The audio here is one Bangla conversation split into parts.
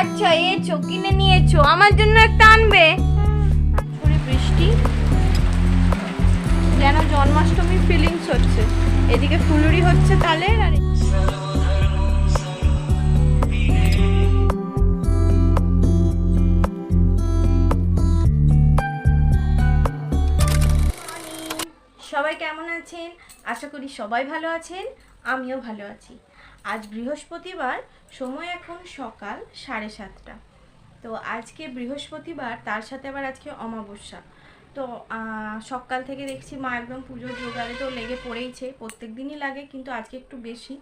আচ্ছা এছো কিনে নিয়েছো আমার জন্য একটা আনবে? বৃষ্টি। যেন জন্মাষ্টমী ফিলিংস হচ্ছে। এদিকে ফুলুরি হচ্ছে তাহলে আর সবাই কেমন আছেন? আশা করি সবাই ভালো আছেন, আমিও ভালো আছি। আজ বৃহস্পতিবার, সময় এখন সকাল সাড়ে সাতটা। তো আজকে বৃহস্পতিবার, তার সাথে আবার আজকে অমাবস্যা। তো সকাল থেকে দেখছি মা একদম পুজোর জোগাড়ে তো লেগে পড়েইছে। প্রত্যেক দিনই লাগে, কিন্তু আজকে একটু বেশি।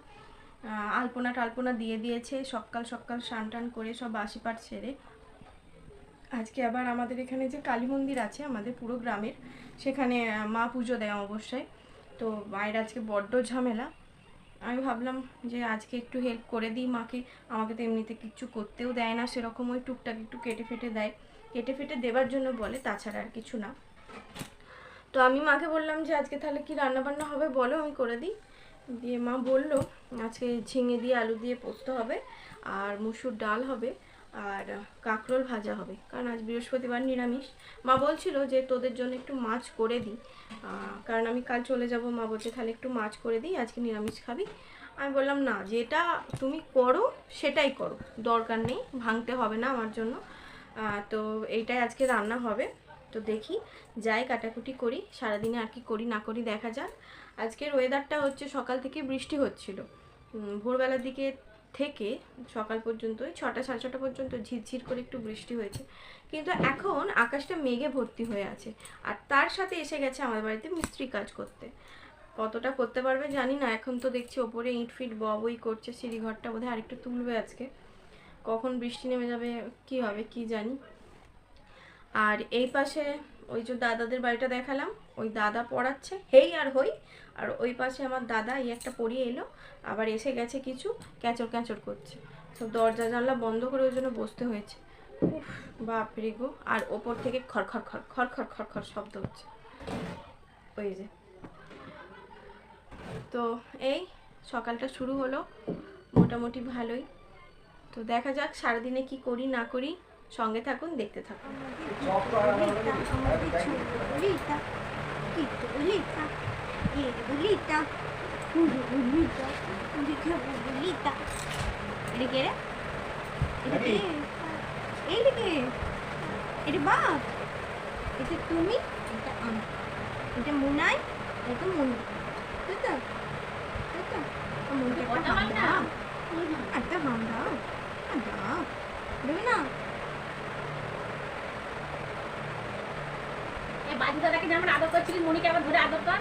আলপনা টালপনা দিয়ে দিয়েছে, সকাল সকাল স্নান টান করে সব বাসি পাট সেরে। আজকে আবার আমাদের এখানে যে কালী মন্দির আছে, আমাদের পুরো গ্রামের, সেখানে মা পুজো দেয় অবশ্যই তো মায়ের আজকে বড্ড ঝামেলা। আমি ভাবলাম যে আজকে একটু হেল্প করে দিই মাকে। আমাকে তো এমনিতে কিচ্ছু করতেও দেয় না, সেরকম ওই টুকটাক একটু কেটে ফেটে দেয়। কেটে ফেটে দেবার জন্য বলে, তাছাড়া আর কিছু না। তো আমি মাকে বললাম যে, আজকে তাহলে কি রান্নাবান্না হবে বলো, আমি করে দিই। দিয়ে মা বলল, আজকে ঝিঙে দিয়ে, আলু দিয়ে পোস্ত হবে, আর মুসুর ডাল হবে। আর কাঁকরোল ভাজা হবে। কারণ আজ বৃহস্পতিবার নিরামিষ। মা বলছিল যে তোদের জন্য একটু মাছ করে দিই। কারণ আমি কাল চলে যাব। মা বলছে, তাহলে একটু মাছ করে দিই, আজকে নিরামিষ খাবি। আমি বললাম, না, যেটা তুমি করো, সেটাই করো। দরকার নেই, ভাঙতে হবে না আমার জন্য। তো এইটাই আজকে রান্না হবে। তো দেখি, যাই কাটাকুটি করি। সারাদিনে আর কি করি না করি দেখা যাক। আজকের ওয়েদারটা হচ্ছে সকাল থেকে বৃষ্টি হচ্ছিল। ভোরবেলার দিকে থেকে সকাল পর্যন্ত, ওই ছটা, সাড়ে ছটা পর্যন্ত ঝিরঝির করে একটু বৃষ্টি হয়েছে। কিন্তু এখন আকাশটা মেঘে ভর্তি হয়ে আছে। আর তার সাথে এসে গেছে আমার বাড়িতে মিস্ত্রি কাজ করতে। কতটা করতে পারবে জানি না, এখন তো দেখছি ওপরে ইট ফিট ববই করছে, সিঁড়িঘরটা বোধহয় আরেকটু তুলবে আজকে। কখন বৃষ্টি নেমে যাবে, কি হবে, কি জানি। আর এই পাশে ওই যে দাদাদের বাড়িটা দেখালাম ওই দাদা পড়াচ্ছে হেই আর হই। আর ওই পাশে আমার দাদা এই একটা পড়িয়ে এলো আবার এসে গেছে কিছু ক্যাচর ক্যাচর করছে। তো দরজা জানলা বন্ধ করে ওই জন্য বসতে হয়েছে। উফ বাপরে গো আর ওপর থেকে খড় খড় খড় খড় খড় খড় খড় শব্দ হচ্ছে। ওই যে। তো এই সকালটা শুরু হলো মোটামুটি ভালোই। তো দেখা যাক সারাদিনে কি করি না করি সঙ্গে থাকুন দেখতে থাকুন। Bolita, Kito bolita, Kito bolita, Kudo bolita, Kudo bolita. এটা কে রে এটা কে? এই দিকে এটা বাপ এটা তুমি এটা আমি এটা মুনাই এটা মুনি তাই তো তাই তো আর মুনিকে একটা হাম দাও একটা বাজু দাদাকে যেমন আদর করছিলি মনিকে আবার ধরে আদর কর।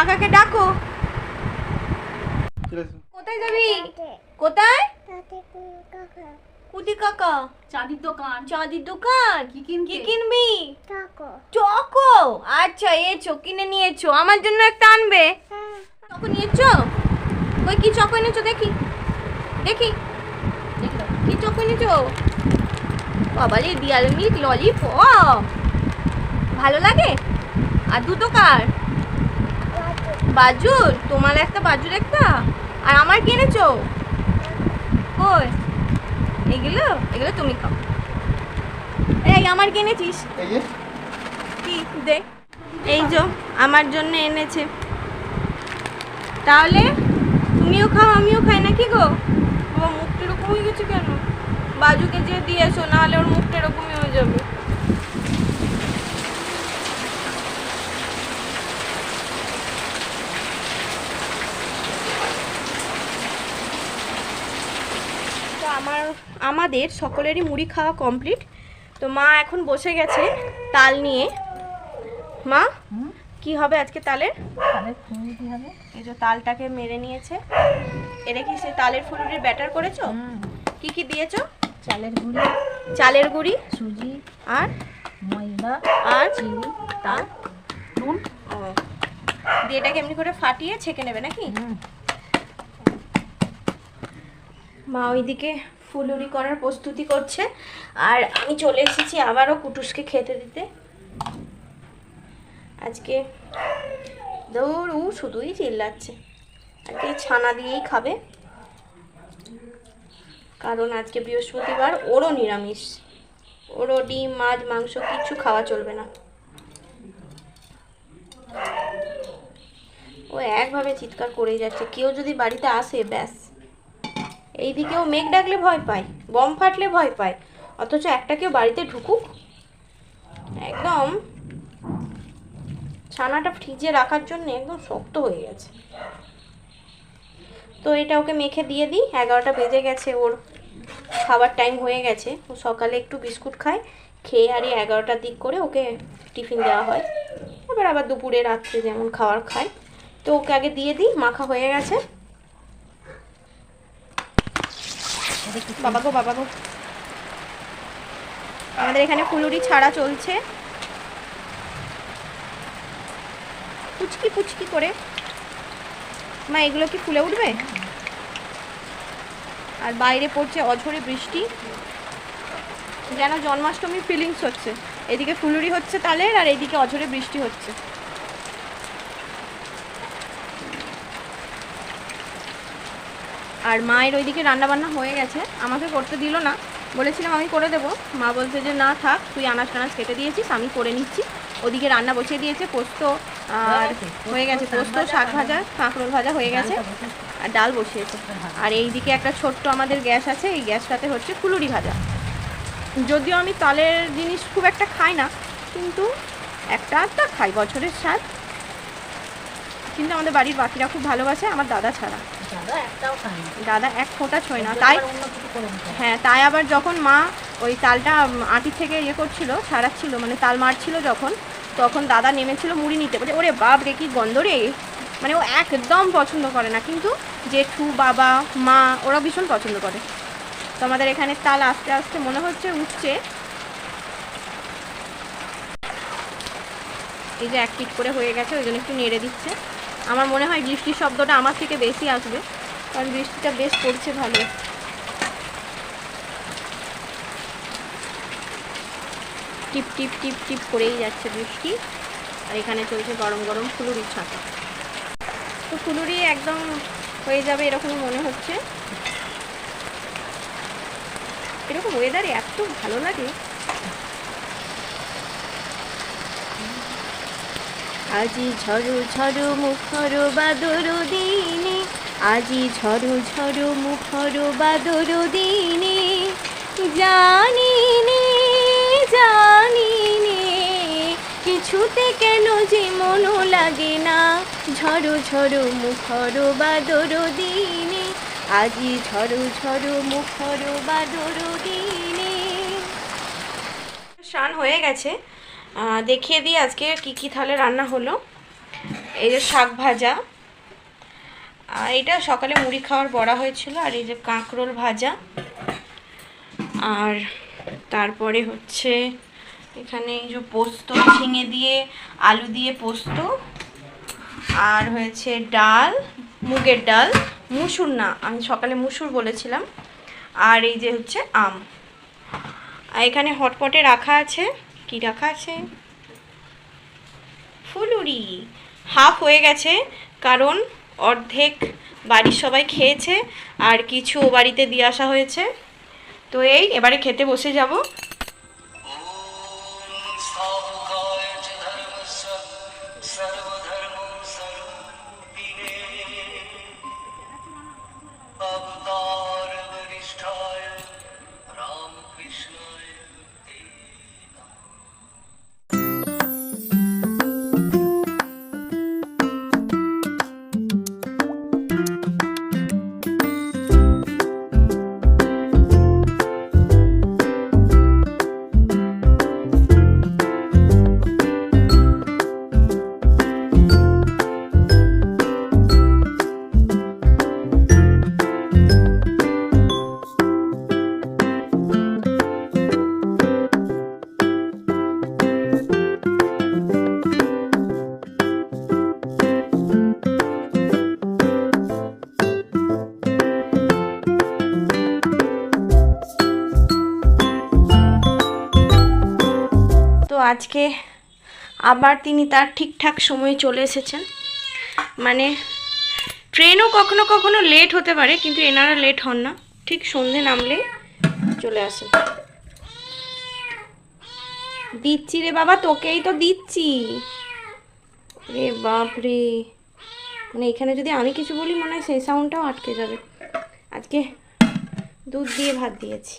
কাকাকে ডাকো। কোথায় যাবি? কোথায়? কুটি কাকা। চাঁদির দোকান। চাঁদির দোকান? কি কিন কি কিনবি? চকো। আচ্ছা এছো কিনে নিয়েছো। আমার জন্য একটা আনবে। চকো নিয়েছো? কই কি চকো এনেছো? দেখি। দেখি। দেখি কি চকো এনেছো? বাবা রে দিয়াল মিল্ক ললিপপ। ভালো লাগে? আর দুটো কার? বাজুর তোমার একটা বাজুর একটা? আর আমার কি এনেছো? কই? এগুলো? এগুলো তুমি খাও। এই আমার কিনেছিস এই যে। কি? দে। এই যে আমার জন্য এনেছে। তাহলে তুমিও খাও আমিও খাই নাকি গো? ও মুখটা এরকম হয়ে গেছে কেন? বাজুকে যে দিয়ে এসো নাহলে ওর মুখটা এরকমই হয়ে যাবে তো আমার আমাদের সকলেরই মুড়ি খাওয়া কমপ্লিট তো মা এখন বসে গেছে তাল নিয়ে। মা কি হবে আজকে তালের? এই যে তালটাকে মেরে নিয়েছে। এটা কি সে তালের ফুলুরির ব্যাটার করেছ? কি কি দিয়েছ? চালের গুঁড়ি। চালের গুঁড়ি। সুজি। আর? ময়দা। আর? চিনি। তাল নুন। দিয়ে এটাকে এমনি করে ফাটিয়ে ছেঁকে নেবে নাকি? মা ওইদিকে ফুলুরি করার প্রস্তুতি করছে। আর আমি চলে এসেছি আবারও কুটুসকে খেতে দিতে। আজকে দৌড়, উ শুধুই চিল্লাচ্ছে। আজকে ছানা দিয়েই খাবে। কারণ আজকে বৃহস্পতিবার ওরও নিরামিষ। ওরও ডিম, মাছ, মাংস কিছু খাওয়া চলবে না। ও একভাবে চিৎকার করেই যাচ্ছে। কেউ যদি বাড়িতে আসে, ব্যাস। এইদিকেও মেঘ ডাকলে ভয় পায়, বম ফাটলে ভয় পায়, অথচ একটা কেউ বাড়িতে ঢুকুক? একদম ছানাটা ফ্রিজে রাখার জন্য একদম শক্ত হয়ে গেছে। তো এটা ওকে মেখে দিয়ে দিই, এগারোটা বেজে গেছে, ওর খাবার টাইম হয়ে গেছে। ও সকালে একটু বিস্কুট খায়, খেয়ে আর এই এগারোটার দিক করে ওকে টিফিন দেওয়া হয়। এবার আবার দুপুরে, রাত্রে যেমন খাবার খায়। তো ওকে আগে দিয়ে দিই, মাখা হয়ে গেছে। বাবা গো বাবা গো। আমাদের এখানে ফুলুরি ছাড়া চলছে। পুচকি পুচকি করে। মা, এগুলো কি ফুলে উঠবে? আর বাইরে পড়ছে অঝরে বৃষ্টি। যেন জন্মাষ্টমী ফিলিংস হচ্ছে। এদিকে ফুলুরি হচ্ছে তালের, আর এইদিকে অঝরে বৃষ্টি হচ্ছে। আর মায়ের ওইদিকে রান্না বান্না হয়ে গেছে। আমাকে করতে দিল না। বলেছিলাম আমি করে দেবো। মা বলছে যে না থাক তুই আনাজ টানাজ কেটে দিয়েছিস আমি করে নিচ্ছি। ওদিকে রান্না বসিয়ে দিয়েছে পোস্ত আর হয়ে গেছে পোস্ত শাক ভাজা। কাঁকরোল ভাজা হয়ে গেছে। আর ডাল বসিয়েছে। আর এইদিকে একটা ছোট্ট আমাদের গ্যাস আছে এই গ্যাসটাতে হচ্ছে ফুলুরি ভাজা। যদিও আমি তালের জিনিস খুব একটা খাই না কিন্তু একটা আধটা খাই বছরের স্বাদ। কিন্তু আমাদের বাড়ির বাকিরা খুব ভালোবাসে আমার দাদা ছাড়া। দাদা এক ফোঁটা ছয় না তাই। হ্যাঁ তাই আবার যখন মা ওই তালটা আটি থেকে ইয়ে করছিল ছাড়াচ্ছিল মানে তাল মারছিল যখন তখন দাদা নেমেছিল মুড়ি নিতে। বলে ওরে বাপ রে কি গন্ধ রে! মানে ও একদম পছন্দ করে না কিন্তু জেঠু বাবা মা ওরা ভীষণ পছন্দ করে। তো আমাদের এখানে তাল আস্তে আস্তে মনে হচ্ছে উঠছে। এই যে এক পিট করে হয়ে গেছে ওই জন্য একটু নেড়ে দিচ্ছে। আমার মনে হয় বৃষ্টির শব্দটা আমার থেকে বেশি আসবে, কারণ বৃষ্টিটা বেশ পড়ছে ভালো টিপ টিপ টিপ টিপ করেই যাচ্ছে বৃষ্টি, আর এখানে চলছে গরম গরম ফুলুরির ছাঁকা। তো ফুলুরি একদম হয়ে যাবে এরকমই মনে হচ্ছে। এরকম ওয়েদারে এত ভালো লাগে। আজি ঝড়ু ঝড়ু মুখর বাদর দিনে, আজি ঝড়ু ঝড়ু মুখর বাদর দিনে জানি নে জানি নে কিছুতে কেন যে মনো লাগে না, ঝড়ু ঝড়ু মুখর বাদর দিনে, আজি ঝড়ু ঝড়ু মুখর বাদর দিনে। স্নান হয়ে গেছে। দেখিয়ে দিই আজকে কি কি তাহলে রান্না হলো। এই যে শাক ভাজা। এটা সকালে মুড়ি খাওয়ার বড়া হয়েছিল, আর এই যে কাঁকরোল ভাজা। আর তারপরে হচ্ছে এখানে এই যে পোস্ত ঝিঙে দিয়ে, আলু দিয়ে পোস্ত। আর হয়েছে ডাল, মুগের ডাল, মুসুর না, আমি সকালে মুসুর বলেছিলাম। আর এই যে হচ্ছে আম। এখানে হটপটে রাখা আছে। কি রাখা আছে? ফুলুরি। হাফ হয়ে গেছে, কারণ অর্ধেক বাড়ির সবাই খেয়েছে, আর কিছু বাড়িতে দিয়ে আসা হয়েছে। তো এই, এবারে খেতে বসে যাব। আজকে আবার তিনি তার ঠিকঠাক সময়ে চলে এসেছেন। মানে ট্রেনও কখনো কখনো লেট হতে পারে, কিন্তু এনারা লেট হন না। ঠিক সন্ধে নামলে চলে আসেন। দিচ্ছি রে বাবা, তোকেই তো দিচ্ছি। রে বাপ রে মানে এখানে যদি আমি কিছু বলি, মনে হয় সেই সাউন্ডটাও আটকে যাবে। আজকে দুধ দিয়ে ভাত দিয়েছি।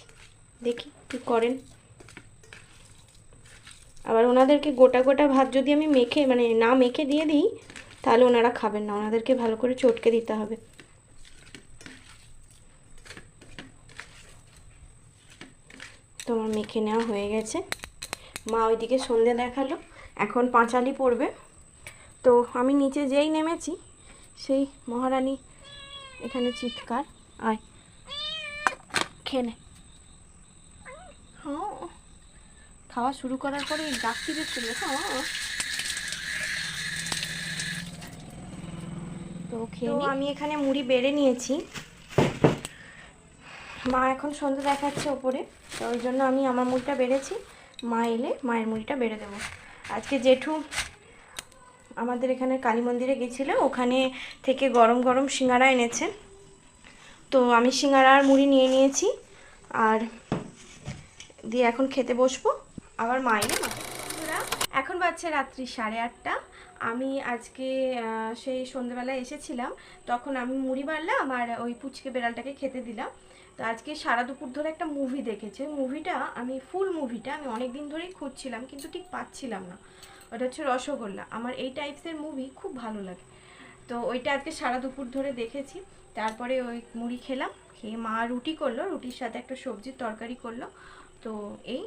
দেখি কি করেন। আবার ওনাদেরকে গোটা গোটা ভাত যদি আমি মেখে মানে না মেখে দিয়ে দিই, তাহলে ওনারা খাবেন না। ওনাদেরকে ভালো করে চটকে দিতে হবে। তোমার মেখে নেওয়া হয়ে গেছে। মা ওইদিকে সন্ধে দেখাল। এখন পাঁচালি পড়বে। তো আমি নিচে যেই নেমেছি, সেই মহারানী এখানে চিৎকার। আয়, খেয়ে নে হ্যাঁ খাওয়া শুরু করার পরে ডাকতি করলে হ্যাঁ তো খেয়ে আমি এখানে মুড়ি বেড়ে নিয়েছি। মা এখন সন্ধ্যে দেখাচ্ছে ওপরে তো ওই জন্য আমি আমার মুড়িটা বেড়েছি। মা এলে মায়ের মুড়িটা বেড়ে দেবো। আজকে জেঠু আমাদের এখানে কালী মন্দিরে গেছিল ওখানে থেকে গরম গরম সিঙ্গারা এনেছে। তো আমি সিঙ্গারা আর মুড়ি নিয়ে নিয়েছি আর দিয়ে এখন খেতে বসবো। আবার মা এলে মা বন্ধুরা, এখন বাজছে রাত্রি সাড়ে আটটা। আমি আজকে সেই সন্ধেবেলায় এসেছিলাম। তখন আমি মুড়ি মারলাম আর ওই পুচকে বেড়ালটাকে খেতে দিলাম। তো আজকে সারা দুপুর ধরে একটা মুভি দেখেছে। মুভিটা আমি ফুল মুভিটা আমি অনেক দিন ধরেই খুঁজছিলাম কিন্তু ঠিক পাচ্ছিলাম না। ওটা হচ্ছে রসগোল্লা। আমার এই টাইপসের মুভি খুব ভালো লাগে। তো ওইটা আজকে সারা দুপুর ধরে দেখেছি। তারপরে ওই মুড়ি খেলাম খেয়ে মা রুটি করল রুটির সাথে একটা সবজির তরকারি করল। তো এই,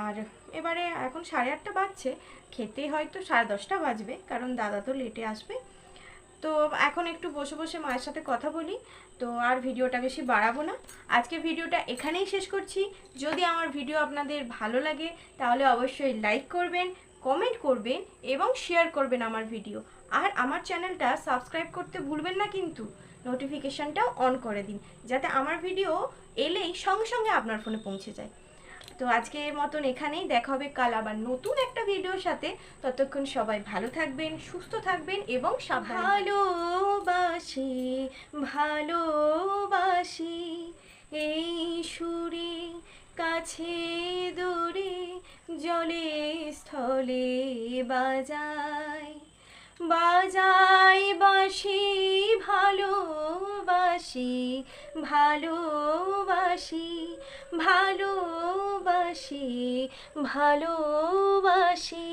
আর এবারে এখন সাড়ে আটটা বাজছে, খেতে হয়তো সাড়ে দশটা বাজবে, কারণ দাদা তো লেটে আসবে। তো এখন একটু বসে বসে মায়ের সাথে কথা বলি, তো আর ভিডিওটা বেশি বাড়াবো না। আজকে ভিডিওটা এখানেই শেষ করছি। যদি আমার ভিডিও আপনাদের ভালো লাগে, তাহলে অবশ্যই লাইক করবেন কমেন্ট করবেন এবং শেয়ার করবেন আমার ভিডিও। আর আমার চ্যানেলটা সাবস্ক্রাইব করতে ভুলবেন না কিন্তু নোটিফিকেশানটাও অন করে দিন, যাতে আমার ভিডিও এলেই সঙ্গে সঙ্গে আপনার ফোনে পৌঁছে যায়। তো আজকের মতন এখানেই দেখা হবে কাল আবার নতুন একটা ভিডিওর সাথে। ততক্ষণ সবাই ভালো থাকবেন, সুস্থ থাকবেন এবং ভালোবাসি ভালোবাসি, এই সুরে কাছে দূরে জলে স্থলে বাজাই বাজাই বাসি, ভালোবাসি ভালোবাসি ভালোবাসি ভালোবাসি।